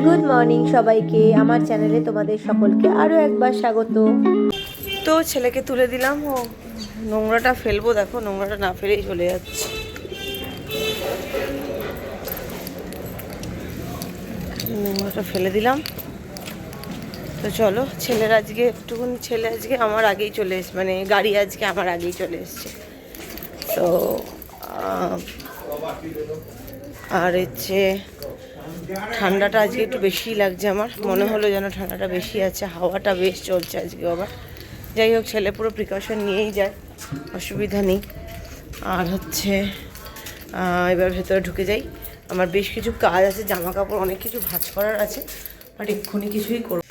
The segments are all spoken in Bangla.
গুড মর্নিং সবাইকে, আমার চ্যানেলে তোমাদের সকলকে আরও একবার স্বাগত। তো ছেলেকে তুলে দিলাম, ও নোংরাটা ফেলব, দেখো নোংরাটা না ফেলেই চলে যাচ্ছে। নোংরাটা ফেলে দিলাম। তো চলো, ছেলের আজকে, একটুখানি ছেলে আজকে আমার আগেই চলে এসছে মানে গাড়ি আজকে আমার আগেই চলে এসছে। তো আর হচ্ছে ঠান্ডাটা আজকে একটু বেশি লাগছে আমার। মনে হলো যেন ঠান্ডাটা বেশি আছে, হাওয়াটা বেশ চলছে আজকে আবার। যাই হোক, ছেলে পুরো প্রিকশন নিয়েই যায়, অসুবিধা নেই। আর হচ্ছে এবার ভেতরে ঢুকে যাই। আমার বেশ কিছু কাজ আছে জামা কাপড় অনেক কিছু ভাঁজ করার আছে বাট এক্ষুনি কিছুই করব।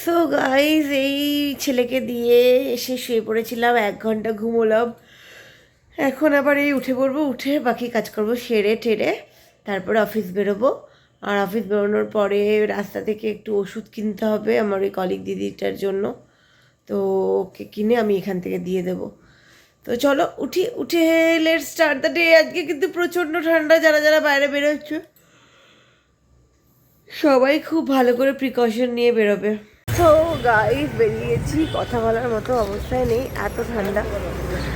সো গাইজ এই ছেলেকে দিয়ে এসে শুয়ে পড়েছিলাম, এক ঘণ্টা ঘুমোলাম। এখন আবার এই উঠে পড়ব, উঠে বাকি কাজ করব, সেরে টেরে তারপরে অফিস বেরোবো। আর অফিস বেরোনোর পরে রাস্তা থেকে একটু ওষুধ কিনতে হবে আমার ওই কলিগ দিদিটার জন্য। তো ওকে কিনে আমি এখান থেকে দিয়ে দেবো। তো চলো, উঠি, উঠে লেট স্টার্ট দ্য ডে আজকে কিন্তু প্রচণ্ড ঠান্ডা, যারা যারা বাইরে বেরোচ্ছে, সবাই খুব ভালো করে প্রিকশন নিয়ে বেরোবে। তো গাইস বেরিয়েছি, কথা বলার মতো অবস্থায় নেই, এত ঠান্ডা।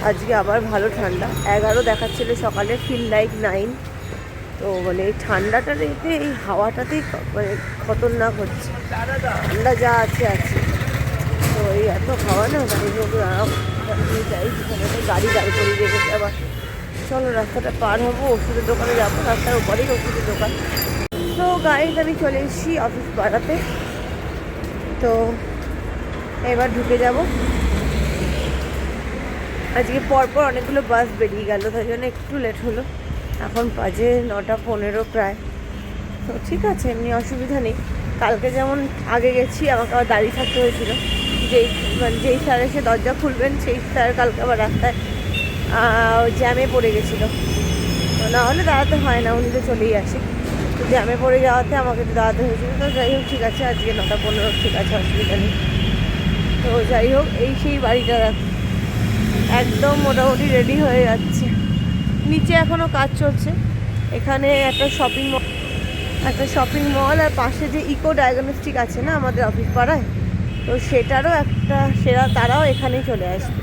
আজকে আবার ভালো ঠান্ডা। এগারো দেখাচ্ছিল সকালে ফিল লাইক নাইন তো মানে এই ঠান্ডাটা রেখে এই হাওয়াটাতেই মানে খতরনাক হচ্ছে। ঠান্ডা যা আছে আছে। তো এই এত হাওয়া না, গাড়ি লোক যাই একটা গাড়ি গাড়ি করে রেখেছে আবার চলো, রাস্তাটা পার হব, ওষুধের দোকানে যাব, রাস্তার উপরেই ওষুধের দোকান। তো গাড়ি আমি চলে এসেছি অফিস পাড়াতে। তো এবার ঢুকে যাব। আজকে পরপর অনেকগুলো বাস বেরিয়ে গেল, তাই জন্য একটু লেট হলো। এখন বাজে নটা পনেরো প্রায়। তো ঠিক আছে, এমনি অসুবিধা নেই। কালকে যেমন আগে গেছি, আমাকে আবার দাঁড়িয়ে থাকতে হয়েছিল। যেই মানে যেই স্যার এসে দরজা খুলবেন, সেই স্যার কালকে আবার রাস্তায় জ্যামে পড়ে গেছিল। না হলে দাঁড়াতে হয় না, উনি তো চলেই আসে। তো জ্যামে পড়ে যাওয়াতে আমাকে তো দাঁড়াতে হয়েছিল। তো যাই হোক, ঠিক আছে, আজকে নটা পনেরো, ঠিক আছে, অসুবিধা নেই। তো যাই হোক, এই সেই বাড়িটা একদম মোটামুটি রেডি হয়ে যাচ্ছে। নিচে এখনও কাজ চলছে। এখানে একটা শপিং মল একটা শপিং মল আর পাশে যে ইকো ডায়াগনস্টিক আছে না আমাদের অফিস পাড়ায়, তো সেটারও একটা সেরা তারাও এখানেই চলে আসবে।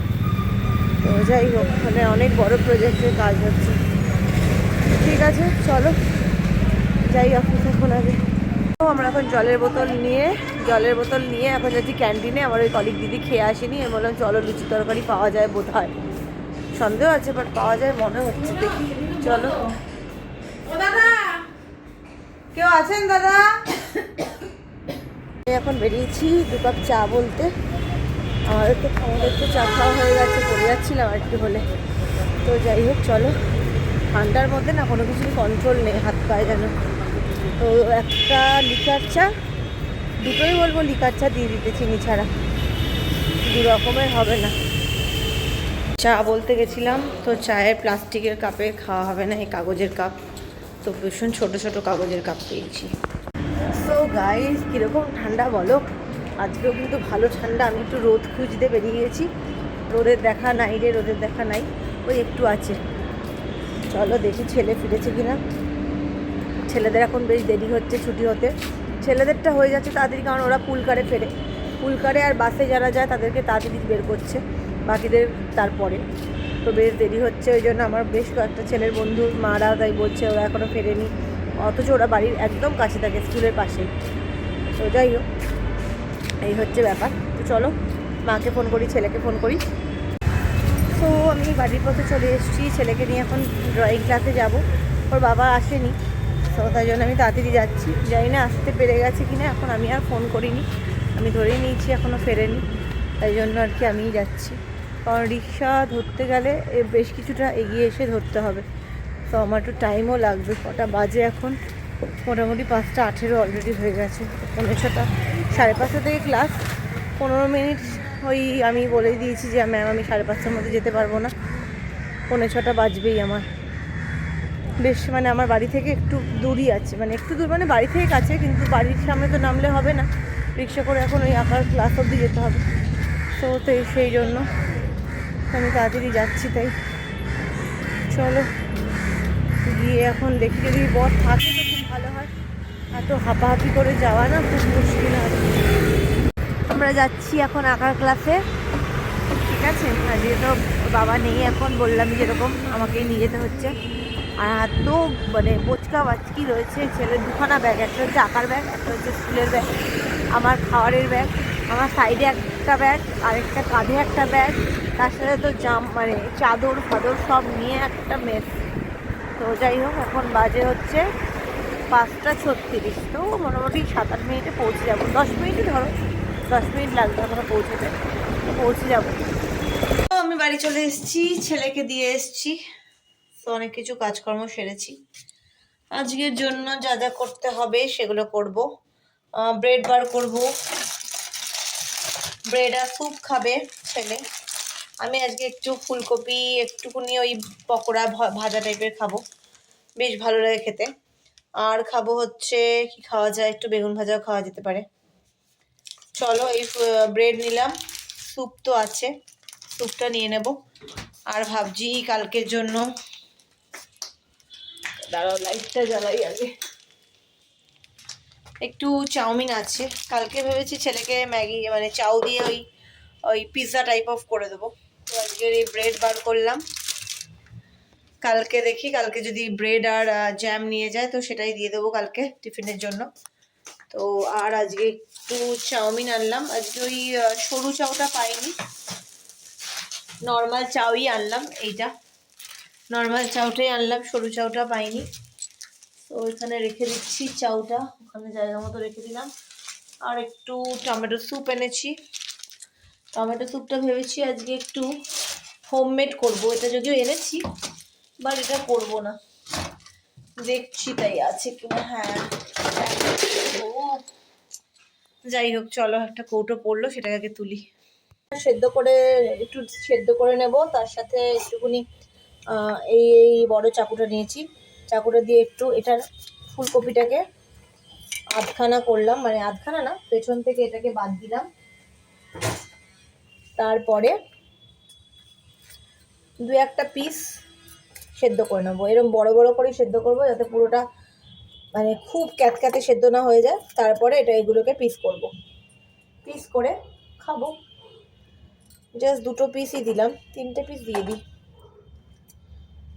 তো যাই হোক মানে অনেক বড় প্রজেক্টের কাজ হচ্ছে। ঠিক আছে, চলো। যাই অফিস এখন আগে। আমরা এখন জলের বোতল নিয়ে, জলের বোতল নিয়ে এখন যাচ্ছি ক্যান্টিনে আমার ওই কলিক দিদি খেয়ে আসেনি। আমি বললাম, চলো লুচি তরকারি পাওয়া যায় বোধ হয় সন্দেহ আছে বাট পাওয়া যায় মনে হচ্ছে। দেখি চলো। কেউ আছেন দাদা? আমি এখন বেরিয়েছি দু কাপ চা বলতে। আমাদের তো আমাদের তো চা খাওয়া হয়ে গেছে পড়ে যাচ্ছিলাম আর একটু হলে। তো যাই হোক চলো। ঠান্ডার মধ্যে না কোনো কিছুর কন্ট্রোল নেই হাত পায়ে যেন। তো একটা লিকার চা দুটোই বলব লিকার চা দিয়ে দিতে চিনি ছাড়া। দু রকমের হবে না। চা বলতে গেছিলাম, তো চায়ের প্লাস্টিকের কাপে খাওয়া হবে না, এই কাগজের কাপ। তো ভীষণ ছোট ছোট কাগজের কাপ পেয়েছি। সো গাইস কীরকম ঠান্ডা বলো? আজকেও কিন্তু ভালো ঠান্ডা, আমি একটু রোদ খুঁজতে বেরিয়ে গেছি। রোদের দেখা নাই রে, রোদের দেখা নাই। ওই একটু আছে। চলো দেখি ছেলে ফিরেছে কিনা। ছেলেদের এখন বেশ দেরি হচ্ছে ছুটি হতে। ছেলেদেরটা হয়ে যাচ্ছে তাড়াতাড়ি, কারণ ওরা পুলকারে ফেরে। পুলকারে আর বাসে যারা যায়, তাদেরকে তাড়াতাড়ি বের করছে। বাকিদের তারপরে। তো বেশ দেরি হচ্ছে, ওই জন্য আমার বেশ কয়েকটা ছেলের বন্ধু, মারা তাই বলছে ওরা এখনও ফেরেনি। অথচ ওরা বাড়ির একদম কাছে থাকে, স্কুলের পাশে তো যাই হোক, এই হচ্ছে ব্যাপার। তো চলো, মাকে ফোন করি, ছেলেকে ফোন করি। তো আমি বাড়ির পথে চলে এসেছি, ছেলেকে নিয়ে এখন ড্রয়িং ক্লাসে যাব। ওর বাবা আসেনি, তো তাই জন্য আমি তাড়াতাড়ি যাচ্ছি। জানি না আসতে পেরে গেছে কিনা, এখন আমি আর ফোন করিনি। আমি ধরেই নিয়েছি এখনও ফেরেনি। তাই জন্য আর কি আমিই যাচ্ছি। কারণ রিক্সা ধরতে গেলে বেশ কিছুটা এগিয়ে এসে ধরতে হবে। তো আমার একটু টাইমও লাগবে। কটা বাজে এখন? মোটামুটি পাঁচটা আঠেরো অলরেডি হয়ে গেছে। পনেরো ছটা, সাড়ে পাঁচটা থেকে ক্লাস পনেরো মিনিট ওই আমি বলে দিয়েছি যে ম্যাম আমি সাড়ে পাঁচটার মধ্যে যেতে পারব না। পনেরো ছটা বাজবেই আমার। বেশ মানে আমার বাড়ি থেকে একটু দূরই আছে। মানে একটু দূর মানে বাড়ি থেকে কাছে, কিন্তু বাড়ির সামনে তো নামলে হবে না। রিক্সা করে এখন ওই আঁকার ক্লাস অবধি যেতে হবে। তো সেই জন্য। আমি তাড়াতাড়ি যাচ্ছি, তাই। চলো, গিয়ে এখন দেখি, যদি বর থাকে তো খুব ভালো হয়। এত হাঁপাহাপি করে যাওয়া না খুব মুশকিল হয়। আমরা যাচ্ছি এখন আঁকার ক্লাসে। ঠিক আছে আজকে তো বাবা নেই এখন, বললাম যেরকম আমাকেই নিয়ে যেতে হচ্ছে। আর এত মানে বোচকা বাচকি রয়েছে, ছেলের দুখানা ব্যাগ, একটা হচ্ছে আঁকার ব্যাগ, একটা হচ্ছে স্কুলের ব্যাগ, আমার খাওয়ারের ব্যাগ, আমার সাইডে একটা ব্যাগ আর একটা কাঁধে একটা ব্যাগ তার সাথে তো জাম মানে চাদর ফাদর সব নিয়ে একটা মেস তো যাই হোক, এখন বাজে হচ্ছে পাঁচটা ছত্রিশ। তো মোটামুটি সাত আট মিনিটে পৌঁছে যাব। দশ মিনিটই ধরো, দশ মিনিট লাগবে আমরা পৌঁছতে। পৌঁছে যাব। তো আমি বাড়ি চলে এসেছি, ছেলেকে দিয়ে এসেছি। তো অনেক কিছু কাজকর্ম সেরেছি। আজকের জন্য যা যা করতে হবে সেগুলো করব। ব্রেড বার করব। ব্রেড আর স্যুপ খাবে ছেলে। আমি আজকে একটু ফুলকপি, একটুকুনি ওই পকোড়া ভাজা টাইপের খাব। বেশ ভালো লাগে খেতে। আর খাব হচ্ছে, কি খাওয়া যায়? একটু বেগুন ভাজাও খাওয়া যেতে পারে। চলো, এই ব্রেড নিলাম। স্যুপ তো আছে। স্যুপটা নিয়ে নেব। আর ভাবছি কালকের জন্য দাঁড়াও লাইটটা জ্বালাই আগে। একটু চাউমিন আছে। কালকে ভেবেছি ছেলেকে ম্যাগি মানে চাউ দিয়ে ওই ওই পিৎজা টাইপ অফ করে দেবো। তো আজকের এই ব্রেড বার করলাম। কালকে দেখি, কালকে যদি ব্রেড আর জ্যাম নিয়ে যায়, তো সেটাই দিয়ে দেবো কালকে টিফিনের জন্য। তো আর আজকে একটু চাউমিন আনলাম। আজকে ওই সরু চাউটা পাইনি। নর্মাল চাউই আনলাম, এইটা। নর্মাল চাউটাই আনলাম, সরু চাউটা পাইনি। তো ওইখানে রেখে দিচ্ছি চাউটা। ওখানে জায়গা মতো রেখে দিলাম। আর একটু টমেটো স্যুপ এনেছি। টমেটো স্যুপটা ভেবেছি আজকে একটু হোমমেড করব। এটা যদিও এনেছি বাট এটা করব না। দেখছি তাই আছে কিনা হ্যাঁ। যাই হোক, চলো একটা কৌটো পড়ল, সেটাকে আগে তুলি। সেদ্ধ করে, একটু সেদ্ধ করে নেব, তার সাথে একটুখানি এই এই বড় চাকুটা নিয়েছি। চাকুটা দিয়ে একটু এটার ফুলকপিটাকে আধখানা করলাম মানে আধখানা না, পেছন থেকে এটাকে বাদ দিলাম। তারপরে দু একটা পিস সেদ্ধ করে নেব। এরকম বড় বড় করে সেদ্ধ করব যাতে পুরোটা মানে খুব ক্যাতক্যাতে সেদ্ধ না হয়ে যায়। তারপরে এটা এগুলোকে পিস করব। পিস করে খাব। জাস্ট দুটো পিসই দিলাম। তিনটে পিস দিয়ে দিই।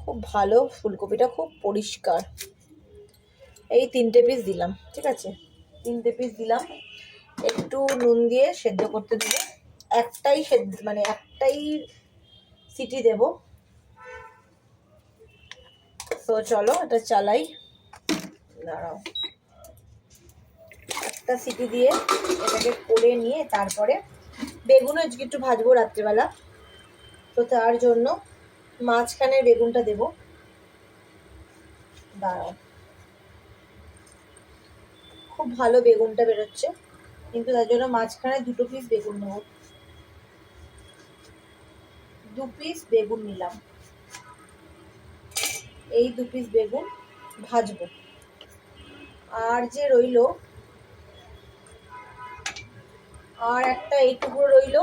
খুব ভালো ফুলকপিটা খুব পরিষ্কার। এই তিনটে পিস দিলাম, ঠিক আছে? তিনটে পিস দিলাম। একটু নুন দিয়ে সেদ্ধ করতে দেবো। একটাই মানে একটাই সিটি দেব। তো চলো, এটা চালাই। দাঁড়াও। একটা সিটি দিয়ে এটাকে করে নিয়ে তারপরে বেগুনও আজকে একটু ভাজবো রাত্রিবেলা। তো তার জন্য মাঝখানের বেগুনটা দেব। দাঁড়াও। খুব ভালো বেগুনটা বেরোচ্ছে। কিন্তু তার জন্য মাঝখানে দুটো পিস বেগুন নেব। দু পিস বেগুন নিলাম। এই দু পিস বেগুন ভাজবো। আর যে রইল, আর একটা এইটুকু রইল,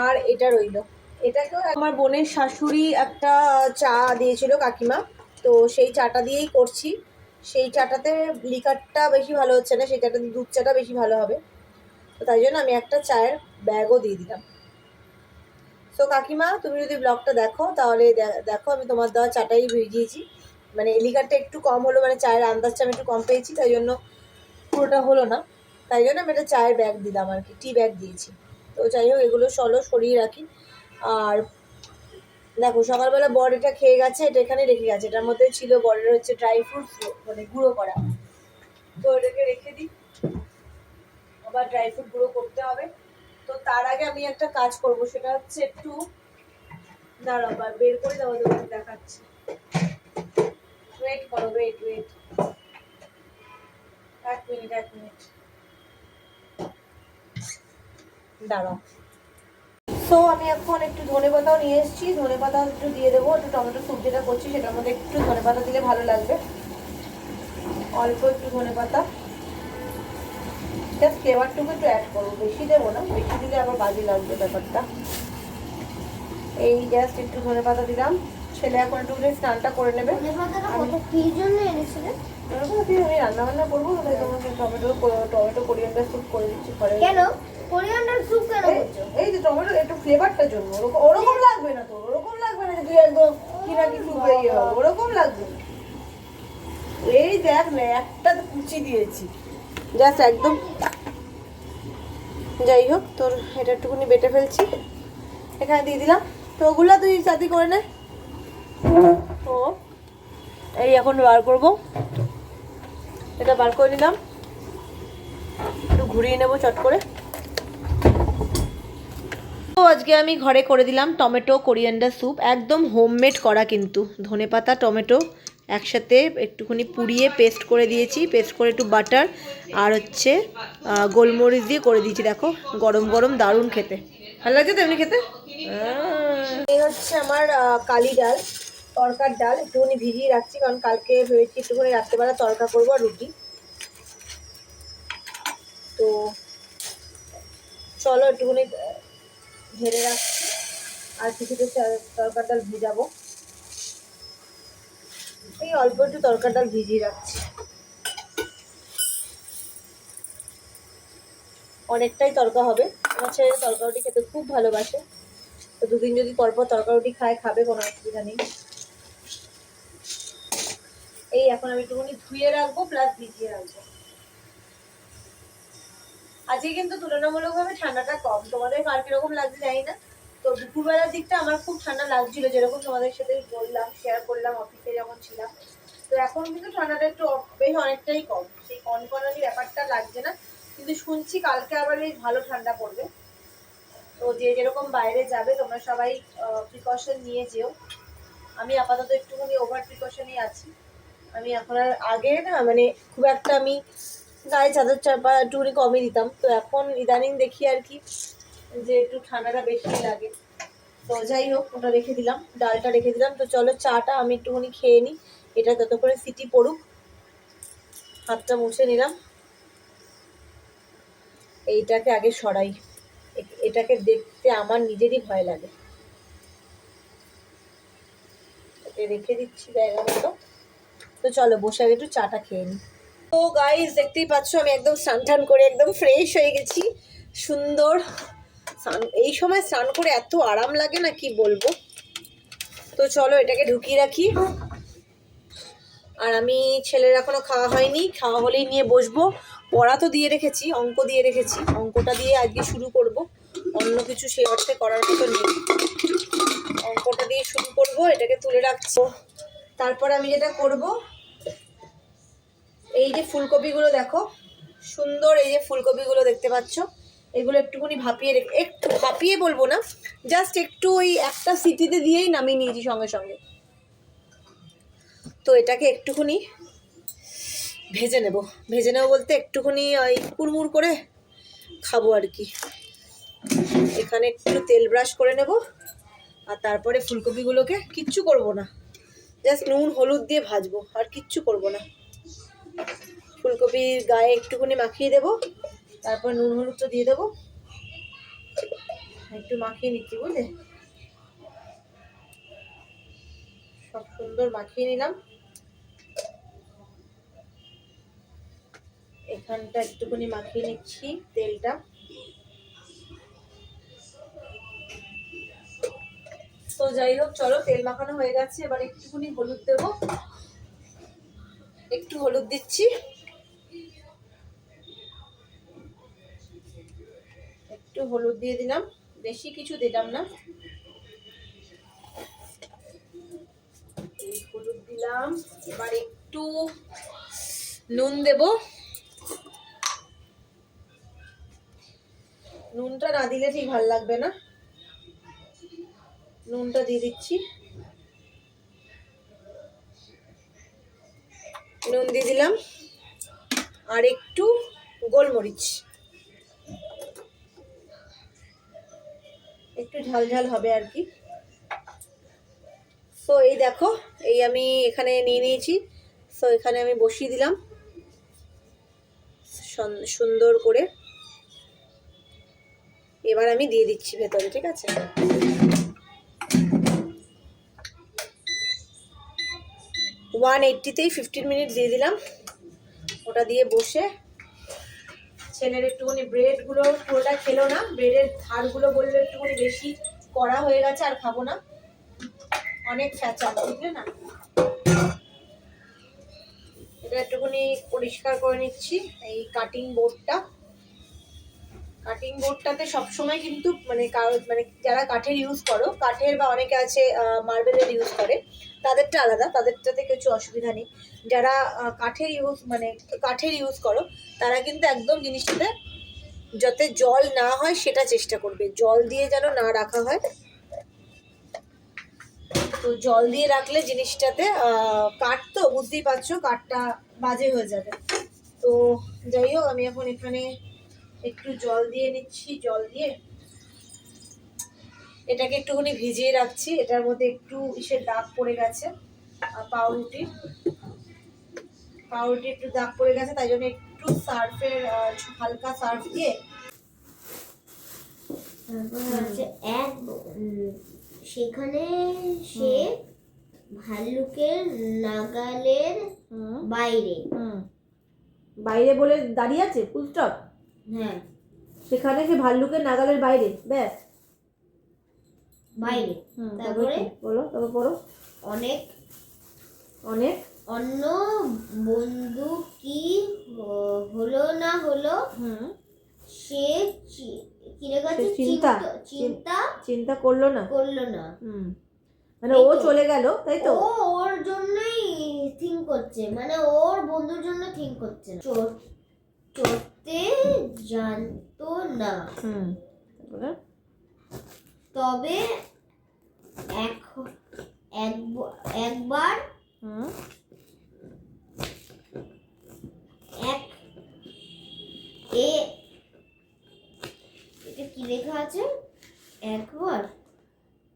আর এটা রইল। এটাকেও আমার বোনের শাশুড়ি একটা চা দিয়েছিল কাকিমা, তো সেই চাটা দিয়েই করছি। সেই চাটাতে লিকারটা বেশি ভালো হচ্ছে না, সেই চাটাতে দুধ চাটা বেশি ভালো হবে। তো তাই জন্য আমি একটা চায়ের ব্যাগও দিয়ে দিলাম। তো কাকিমা, তুমি যদি ব্লগটা দেখো, তাহলে দেখো, আমি তোমার দেওয়া চাটাই ভিজিয়েছি। মানে লিকারটা একটু কম হলো মানে চায়ের আন্দাজটা আমি একটু কম পেয়েছি, তাই জন্য পুরোটা হলো না। তাই জন্য আমি একটা চায়ের ব্যাগ দিলাম আর কি টি ব্যাগ দিয়েছি। তো যাই হোক, এগুলো চলো, সরিয়ে রাখি। আর দেখো, সকালবেলা বর এটা খেয়ে গেছে, এটা এখানে রেখে গেছে। এটার মধ্যে ছিল বরের হচ্ছে ড্রাই ফ্রুটস মানে গুঁড়ো করা। তো এটাকে রেখে দিই। আবার ড্রাই ফ্রুট গুঁড়ো করতে হবে। তো তার আগে আমি একটা কাজ করব, সেটা হচ্ছে একটু, দাঁড়াও আবার বের করে দেওয়া তোমাকে দেখাচ্ছি। ওয়েট করো ওয়েট ওয়েট এক মিনিট এক মিনিট। দাঁড়াও। সো আমি এখন একটু ধনে পাতাও নিয়ে এসেছি। ধনে পাতা একটু দিয়ে দেবো, একটু টমেটো স্যুপ যেটা করছি সেটার মধ্যে একটু ধনে পাতা দিলে ভালো লাগবে। অল্প একটু ধনে পাতা। জাস্ট ফ্লেভারটুকু একটু অ্যাড করব বেশি দেবো না বেশি দিলে আবার বাজে লাগবে ব্যাপারটা। এই জাস্ট একটু ধনে পাতা দিলাম। ছেলে এখন একটু স্নানটা করে নেবে। কি কি আমি রান্না বান্না করব তোমাকে টমেটো টমেটো কোরিয়ান্ডার স্যুপ করে দিচ্ছি ঘরে। কেন? কোরিয়ান্ডার স্যুপ কেন এই- যে টমেটো একটু ফ্লেভারটার জন্য। ওরকম ওরকম লাগবে না তো ওরকম লাগবে না তুই একদম কি না ইয়ে হবে। ওরকম লাগবে। এই দেখ না একটা কুচি দিয়েছি। জাস্ট একদম যাই হোক, তোর এটা একটুখানি বেটে ফেলছি। এখানে দিয়ে দিলাম। তো ওগুলো তুই সাথে করে নে। ও এই এখন বার করব। এটা বার করে নিলাম। একটু ঘুরিয়ে নেব চট করে। তো আজকে আমি ঘরে করে দিলাম টমেটো, কোরিয়ান্ডার স্যুপ। একদম হোমমেড করা কিন্তু। ধনেপাতা, টমেটো। একসাথে একটুখানি পুড়িয়ে পেস্ট করে দিয়েছি, পেস্ট করে একটু বাটার আর হচ্ছে গোলমরিচ দিয়ে করে দিয়েছি, দেখো, গরম গরম দারুণ খেতে। ভালো লাগছে তো এমনি খেতে? এই হচ্ছে আমার কালি ডাল, তরকার ডাল, একটুখানি ভিজিয়ে রাখছি, কারণ কালকে ভেবেছি একটুখানি রাত্রেবেলা তরকা করব আর রুটি। তো চলো একটুখানি ঢেলে রাখছি, আর কিছুটা তরকার ডাল ভিজাবো। এই অল্প একটু তরকার ডাল ভিজিয়ে রাখছি। অনেকটাই তরকা হবে। আমার ছেলে তরকা রুটি খেতে খুব ভালোবাসে। তো দুদিন যদি পরপর তরকা রুটি খায়, খাবে, কোনো অসুবিধা নেই। এই এখন আমি একটুখানি ধুয়ে রাখব প্লাস ভিজিয়ে রাখব। আজকে কিন্তু তুলনামূলকভাবে ঠান্ডাটা কম। তোমাদের কার কীরকম লাগছে জানি না। তো দুপুরবেলার দিকটা আমার খুব ঠান্ডা লাগছিল, যেরকম তোমাদের সাথে বললাম শেয়ার করলাম অফিসে যখন ছিলাম। তো এখন কিন্তু ঠান্ডাটা একটু বেশ অনেকটাই কম। সেই কনকনানি ব্যাপারটা লাগছে না, কিন্তু শুনছি কালকে আবার বেশ ভালো ঠান্ডা পড়বে। তো যে যেরকম বাইরে যাবে, তোমরা সবাই প্রিকশন নিয়ে যেও। আমি আপাতত একটুখানি ওভার প্রিকশনই আছি। আমি এখন আর আগে না মানে খুব একটা আমি গায়ে চাদর চাপা একটুখানি কমই দিতাম। তো এখন ইদানিং দেখি আর কি যে একটু ঠান্ডাটা বেশি লাগে। তো যাই হোক, ওটা রেখে দিলাম, ডালটা রেখে দিলাম। তো চলো চাটা আমি একটুখানি খেয়ে নিই, এটা তত করে সিটি পড়ুক। হাতটা মুছে নিলাম। এইটাকে আগে সরাই। এটাকে দেখতে আমার নিজেরই ভয় লাগে। রেখে দিচ্ছি জায়গা মতো। তো চলো, বসে আগে একটু চাটা খেয়ে নিই। তো গাইস দেখতেই পাচ্ছ আমি একদম স্নান করে একদম ফ্রেশ হয়ে গেছি। সুন্দর স্নান- এই সময় স্নান করে এত আরাম লাগে না, কি বলব? তো চলো এটাকে ঢুকিয়ে রাখি। আর আমি, ছেলের এখনও খাওয়া হয়নি, খাওয়া হলেই নিয়ে বসবো। পড়া তো দিয়ে রেখেছি, অঙ্ক দিয়ে রেখেছি। অঙ্কটা দিয়ে আজকে শুরু করব। অন্য কিছু সে অর্থে করার মতো নেই। অঙ্কটা দিয়ে শুরু করব, এটাকে তুলে রাখছি। তারপর আমি যেটা করব, এই যে ফুলকপিগুলো দেখো, সুন্দর এই যে ফুলকপিগুলো দেখতে পাচ্ছ। এগুলো একটুখানি ভাপিয়ে রেখে একটু ভাপিয়ে বলব না জাস্ট একটু ওই একটা সিটিতে দিয়েই নামিয়ে নিয়েছি সঙ্গে সঙ্গে। তো এটাকে একটুখানি ভেজে নেব। ভেজে নেব বলতে একটুখানি ওই কুড়মুড় করে খাব আর কি। এখানে একটু তেল ব্রাশ করে নেব, আর তারপরে ফুলকপিগুলোকে কিচ্ছু করব না। জাস্ট নুন, হলুদ দিয়ে ভাজবো, আর কিচ্ছু করব না। ফুলকপির গায়ে একটুখানি মাখিয়ে দেবো। তারপর নুন হলুদ তো দিয়ে দেবো। একটু মাখিয়ে নিচ্ছি, বুঝলে? সব সুন্দর মাখিয়ে নিলাম। এখানটা একটুখানি মাখিয়ে নিচ্ছি তেলটা। তো যাই হোক, চলো, তেল মাখানো হয়ে গেছে। এবার একটুখানি হলুদ দেবো। একটু হলুদ দিচ্ছি। একটু হলুদ দিয়ে দিলাম। বেশি কিছু দিলাম না। হলুদ দিলাম। এবার একটু নুন দেব। নুনটা না দিলে ঠিক ভালো লাগবে না। নুনটা দিয়ে দিচ্ছি। নুন দিয়ে দিলাম। আর একটু গোলমরিচ। একটু ঝাল ঝাল হবে আর কি। সো এই দেখো, এই আমি এখানে নিয়ে নিয়েছি। সো এখানে আমি বসিয়ে দিলাম। সুন্দর করে। এবার আমি দিয়ে দিচ্ছি ভেতরে, ঠিক আছে? ওয়ান এইট্টিতেই ফিফটিন মিনিট দিয়ে দিলাম। ওটা দিয়ে বসে ছেলের একটুখানি ব্রেডগুলো পুরোটা খেলো না। ব্রেডের ধারগুলো বলল একটুখানি বেশি কড়া হয়ে গেছে, আর খাব না। অনেক ফ্যাচা বুঝলে না? এটা একটুখানি পরিষ্কার করে নিচ্ছি, এই কাটিং বোর্ডটা কাটিং বোর্ডটাতে সবসময় কিন্তু মানে মানে যারা কাঠের ইউজ করো, কাঠের বা অনেকে আছে মার্বেলের ইউজ করে। তাদেরটা আলাদা, তাদেরটাতে কিছু অসুবিধা নেই। যারা কাঠের ইউজ মানে কাঠের ইউজ করো, তারা কিন্তু একদম জিনিসটাতে যাতে জল না হয় সেটা চেষ্টা করবে। জল দিয়ে যেন না রাখা হয়। তো জল দিয়ে রাখলে জিনিসটাতে কাঠ তো বুঝতেই পারছ, কাঠটা বাজে হয়ে যাবে। তো যাই হোক, আমি এখন এখানে একটু জল দিয়ে নিচ্ছি, জল দিয়ে এটাকে একটুখানি ভিজিয়ে রাখছি। এটার মধ্যে একটু ইসের দাগ পড়ে গেছে পাউরুটির পাউরুটি। একটু দাগ পড়ে গেছে তাই জন্য একটু সার্ফের হালকা সার্ফ দিয়ে এক সেখানে সে ভাল্লুকের নাগালের বাইরে। বাইরে বলে দাঁড়িয়ে আছে ফুল স্টপ? হ্যাঁ। সেখানে সে ভাল্লুকের নাগালের বাইরে ব্যাস। বাইরে। তারপরে? বলো তারপর পড়ো। অনেক অনেক? অন্য বন্ধু কি হলো না হলো সে চিন্তা। চিন্তা চিন্তা করল না? করল না। মানে ও চলে গেল তাই তো? ও ওর জন্যই থিঙ্ক করছে মানে ওর বন্ধুর জন্য থিঙ্ক করছে না। চড়- চড়তে জানতো না। হুম তবে এক এক- একবার এক এ এটা কি লেখা আছে? একবার।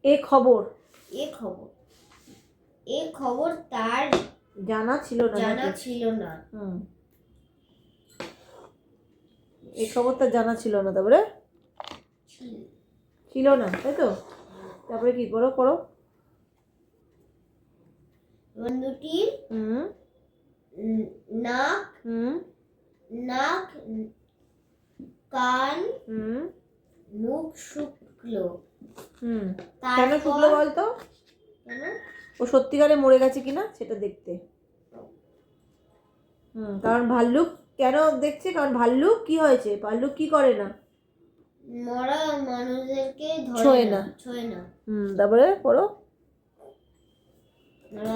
এ খবর। এ খবর। এ খবর তার জানা ছিল না জানা ছিল না। হুম। এই খবরটা জানা ছিল না তারপরে? ছিল- ছিল না তাই তো? তারপরে কি করো করো। বন্ধুটির হুম। নাক হুম। নাক কান হুম। মুখ শুকলো। হুম। কেন শুকলো বলতো? কেন? ও সত্যিকারে মরে গেছে কিনা সেটা দেখতে। হুম কারণ ভাল্লুক কেন দেখছে? কারণ ভাল্লুক কি হয়েছে? ভাল্লুক কি করে না? মরা মানুষদেরকে ছোঁয় না। ছোঁয় না। হুম তারপরে পড়ো।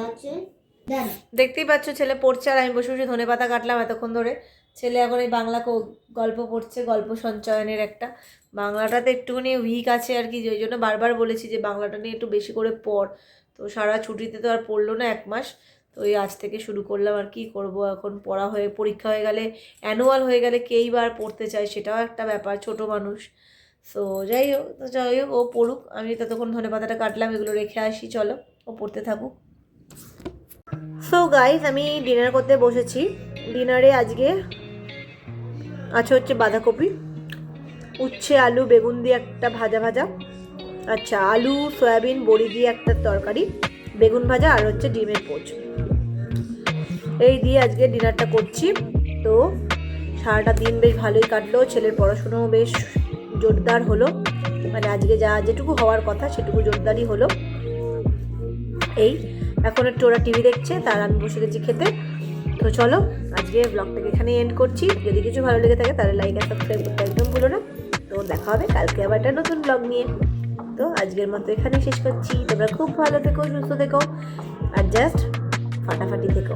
আছে দেখতেই পাচ্ছ ছেলে পড়ছে আর আমি বসে বসে ধনে পাতা কাটলাম এতক্ষণ ধরে। ছেলে এখন এই বাংলা গল্প পড়ছে গল্প সঞ্চয়নের একটা। বাংলাটাতে একটুখানি উইক আছে আর কি ওই জন্য বারবার বলেছি যে বাংলাটা নিয়ে একটু বেশি করে পড়। তো সারা ছুটিতে তো আর পড়ল না এক মাস। তো ওই আজ থেকে শুরু করলাম আর কি করব এখন। পড়া হয়ে, পরীক্ষা হয়ে গেলে অ্যানুয়াল হয়ে গেলে কেই বার পড়তে চায় সেটাও একটা ব্যাপার, ছোট মানুষ। সো যাই হোক, তো যাই হোক, ও পড়ুক, আমি ততক্ষণ ধনে পাতাটা কাটলাম, এগুলো রেখে আসি, চলো, ও পড়তে থাকুক। সো গাইস আমি ডিনার করতে বসেছি। ডিনারে আজকে আছে হচ্ছে বাঁধাকপি, উচ্ছে, আলু, বেগুন দিয়ে একটা ভাজা ভাজা আচ্ছা আলু, সয়াবিন, বড়ি দিয়ে একটা তরকারি। বেগুন ভাজা আর হচ্ছে ডিমের পোচ। এই দিয়ে আজকে ডিনারটা করছি। তো সারাটা দিন বেশ ভালোই কাটলো, ছেলের পড়াশুনোও বেশ জোরদার হলো। মানে আজকে যা যেটুকু হওয়ার কথা সেটুকু জোরদারই হলো। এই, এখন একটু ওরা টিভি দেখছে, তার আমি বসে গেছি খেতে। তো চলো, আজকে ব্লগটাকে এখানেই এন্ড করছি। যদি কিছু ভালো লেগে থাকে তাহলে লাইক আর সাবস্ক্রাইব করতে একদম ভুলো না। তো দেখা হবে কালকে আবার একটা নতুন ব্লগ নিয়ে। তো আজকের মতো এখানে শেষ করছি। তোমরা খুব ভালো থেকো, সুস্থ থেকো, আর জাস্ট ফাটাফাটি থেকো।